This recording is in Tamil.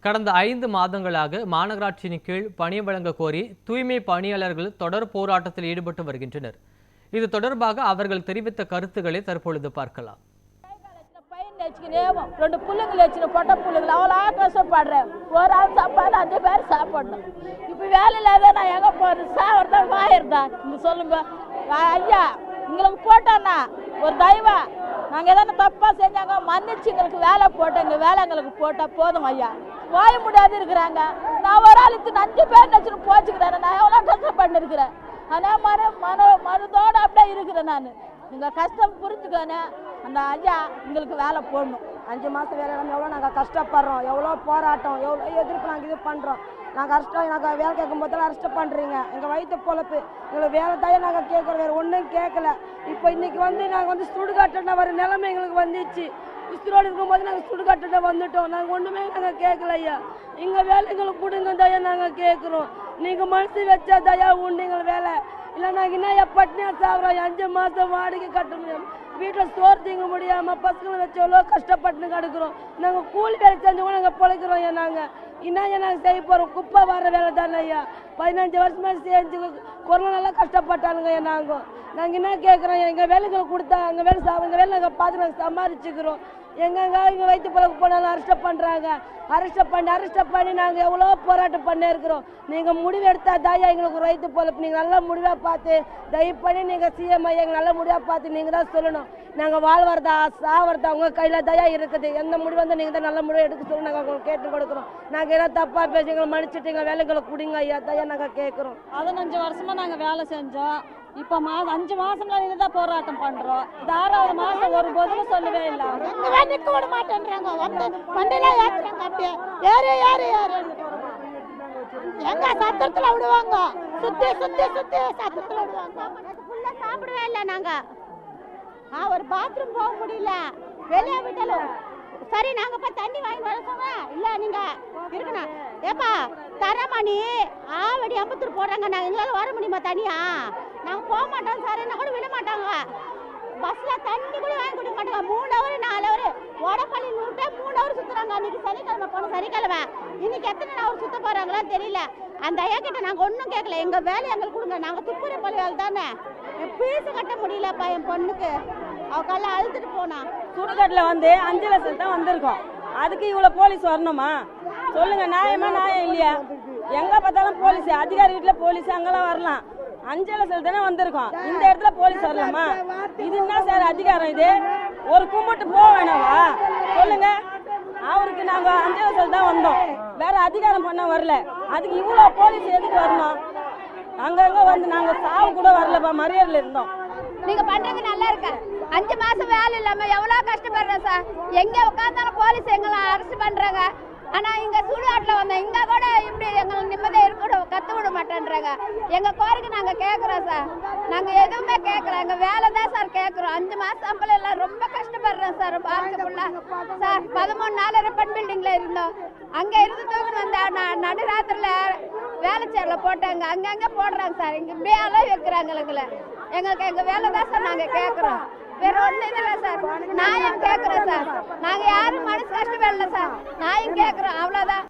கடந்த ஐந்து மாதங்களாக மாநகராட்சியின் கீழ் பணி வழங்க கோரி தூய்மை பணியாளர்கள் தொடர் போராட்டத்தில் ஈடுபட்டு வருகின்றனர். இது தொடர்பாக அவர்கள் தெரிவித்த கருத்துக்களை தற்பொழுது பார்க்கலாம். பையன் வச்சுக்கினேவும் ரெண்டு புள்ளைங்களை வச்சுன்னு பொட்டை புள்ளைங்களை. அவ்வளோ கஷ்டப்படுறேன் ஒரு ஆள் சாப்பாடு அஞ்சு பேர் சாப்பிடணும். இப்போ வேலை இல்லாத நான் எங்கே போகிறது சாவறதா வாயிறதா? நீங்கள் சொல்லுங்க. வா- ஐயா எங்களுக்கு போட்டோன்னா ஒரு தெய்வம் நாங்கள் எதனா தப்பாக செஞ்சாங்க மன்னிச்சு எங்களுக்கு வேலை போட்டோம். எங்கள் வேலை எங்களுக்கு போட்டால் போதும் ஐயா. போய முடியாது இருக்கிறாங்க. நான் ஒரு ஆள் இத்தனை அஞ்சு பேர் நச்சுன்னு போச்சுக்கிறேன் நான் எவ்வளோ கஷ்டம் பண்ணிருக்கிறேன். ஆனால் மன மன மனதோடு அப்படியே இருக்கிறேன் நான். நீங்கள் கஷ்டம் புரிஞ்சுக்கோனே அந்த ஐயா எங்களுக்கு வேலை போடணும். அஞ்சு மாதம் வேலை இல்லாமல் எவ்வளோ நாங்கள் கஷ்டப்படுறோம் எவ்வளோ போராட்டம் எவ்வளோ எதிர்ப்பு நாங்கள் இது பண்ணுறோம் நாங்கள் கஷ்டம் நாங்கள் வேலை கேட்கும் போதெல்லாம் அரெஸ்ட் பண்ணுறீங்க எங்கள் வயிற்று பொழப்பு. எங்களுக்கு வேலை தாயே நாங்கள் கேட்குறோம் வேறு ஒன்றும் கேட்கல. இப்போ இன்றைக்கி வந்து நாங்கள் வந்து சுடுகாட்டுன வர நிலைமை எங்களுக்கு வந்துச்சு. இஸ்ரோடு இருக்கும்போது நாங்கள் சுடுகாட்டுட்ட வந்துட்டோம். நாங்கள் ஒன்றுமே நாங்கள் கேட்கல ஐயா. எங்கள் வேலை எங்களுக்கு கொடுங்க தயா நாங்கள் கேட்குறோம். நீங்கள் மனசு வச்சா தயா உண்டு எங்கள் வேலை. இல்லை நாங்கள் என்ன பட்னியா சாப்பிட்றோம் அஞ்சு மாதம் வாடகை கட்ட முடியும் வீட்டில் சோறு தீங்க முடியாமல் பசங்களை வச்சு எவ்வளோ கஷ்டப்பட்டு கிடக்குறோம். நாங்கள் கூலி வேலை கூட நாங்கள் பிழைக்கிறோம் ஏன் நாங்கள் என்ன நாங்கள் செய்ய போகிறோம் குப்பை வர வேலை தானே ஐயா. பதினஞ்சு வருஷமா செஞ்சு கொரோனாலாம் கஷ்டப்பட்டானுங்க ஐயா நாங்கள் நாங்கள் என்ன கேட்குறோம் எங்கள் வேலைகளை கொடுத்தா எங்கள் வேலை சா எங்கள் வேலை நாங்கள் பார்த்து நாங்கள் சமாளிச்சுக்கிறோம். எங்கெங்க இங்கே வயிற்று பிறகு போனாலும் அரெஸ்ட் பண்ணுறாங்க அரெஸ்ட் பண்ணி அரெஸ்ட் பண்ணி நாங்கள் எவ்வளோ போராட்டம் பண்ணி இருக்கிறோம் நீங்கள் முடிவு எடுத்தா தாயா எங்களுக்கு ஒரு வயிற்று போல நீங்கள் நல்ல முடிவாக பார்த்து தயவு பண்ணி நீங்கள் சிஎம் ஐயா எங்கள் நல்ல முடிவாக பார்த்து நீங்கள் தான் சொல்லணும். நாங்கள் வாழ்வரதா சாவரதா உங்கள் கையில் தயா இருக்குது. எந்த முடிவு வந்து நீங்கள் தான் நல்ல முடிவு எடுக்க சொல்லி நாங்கள் உங்களுக்கு கேட்டு கொடுக்குறோம். நாங்கள் ஏதாவது தப்பாக பேசி எங்களை மன்னிச்சிட்டு எங்கள் வேலைகளை கொடுங்க ஐயா. தயா நாங்கள் கேட்குறோம் பதினஞ்சு வருஷமாக நாங்கள் வேலை செஞ்சோம். இப்ப மா அஞ்சு மாசம்ல இருந்து தான் போராட்டம் பண்றோம். இந்த ஆறாவது மாசம் ஒரு பதிலும் சொல்லவே இல்லை. நிக்க விட மாட்டேன்றாங்க. வந்து வண்டியில ஏத்துறாங்க அப்படியே. ஏறு ஏறு ஏறு. எங்க சத்திரத்துல விடுவாங்க? சுத்தி சுத்தி சுத்தி சத்திரத்துல விடுவாங்க. ஃபுல்லா சாப்பிடவே இல்லை நாங்க. ஆ ஒரு பாத்ரூம் போக முடியல. வெளியே விட்டாலும் சரி நாங்க போய் தண்ணி வாங்கி வர சொன்னோம் இல்ல நீங்க இருக்கணும். ஏப்பா தரமணி எம்பத்தூர் போடுறாங்க நாங்கள் எங்களால் வர முடியுமா தனியா? நாங்கள் போக மாட்டோம் சார். என்ன கூட விட மாட்டாங்க. பஸ்ல தண்ணி கூட வாங்கி கொடுக்க மாட்டாங்க. மூணு ஹவர் நாலு ஹவர் வடப்பள்ளி நூறு பேர் மூணு ஹவர் சுத்துறாங்க. அன்னைக்கு சனிக்கிழமை போன சனிக்கிழமை. இன்னைக்கு எத்தனை ஹவர் சுத்த போறாங்களோ தெரியல. அந்த ஐயா கிட்ட நாங்கள் ஒன்றும் கேட்கல. எங்க வேலை எங்களுக்கு கொடுங்க. நாங்கள் துப்புர பள்ளியால் தானே. பீஸ் கட்ட முடியலப்பா என் பொண்ணுக்கு. அவ அழுத்துட்டு போனா. சுடுகாட்டில் வந்து அஞ்சு லட்சம் தான் வந்திருக்கோம். அதுக்கு இவ்வளோ போலீஸ் வரணுமா? சொல்லுங்க நியாயமா நியாயம் இல்லையா? எங்கே பார்த்தாலும் போலீஸ் அதிகாரி வீட்டில் போலீஸ் அங்கெல்லாம் வரலாம். அஞ்சல லட்சம் தானே வந்திருக்கோம். இந்த இடத்துல போலீஸ் வரலாமா? இது என்ன சார் அதிகாரம் இது? ஒரு கும்பிட்டு போக வேணாமா சொல்லுங்க. அவருக்கு நாங்க அஞ்சல தான் வந்தோம். வேற அதிகாரம் பண்ண வரல. அதுக்கு இவ்வளோ போலீஸ் எதுக்கு வரணும்? அங்கங்க வந்து நாங்க சாவு கூட வரலப்பா மரியாதையில் இருந்தோம். நீங்க பண்றது நல்லா இருக்க? அஞ்சு மாசம் வேலை இல்லாம எவ்வளவு கஷ்டப்படுறேன் சார்? எங்க உட்காந்தாலும் போலீஸ் எங்களை அரெஸ்ட் பண்றாங்க. ஆனா இங்க சுடுகாட்டுல வந்தோம் இங்க கூட இப்படி எங்களுக்கு நிம்மதியா இருக்க கத்து விட மாட்டேன்றாங்க. எங்க கோரிக்கை நாங்க கேட்குறோம் சார். நாங்க எதுவுமே கேட்கல எங்க வேலை தான் சார் கேட்குறோம் அஞ்சு மாசம் சம்பளம் எல்லாம் ரொம்ப கஷ்டப்படுறோம் சார். பாரத சார் பதிமூணு நாள் ரெப்பன் பில்டிங்ல இருந்தோம். அங்க இருந்து தூக்கிட்டு வந்த ந- நடுராத்திரில வேலை சேரில் போட்டாங்க. அங்கங்க போடுறாங்க சார். இங்க இப்படியே அளவு வைக்கிறாங்க எங்களை. எங்களுக்கு எங்க வேலை தான் சார் நாங்க கேட்குறோம் வேற ஒண்ணும் இல்ல சார். நான் கேட்குறேன் சார்? நாங்க யாரும் மனசு கஷ்டப்படல சார். நான் கேக்குறோம்? அவ்வளவுதான்.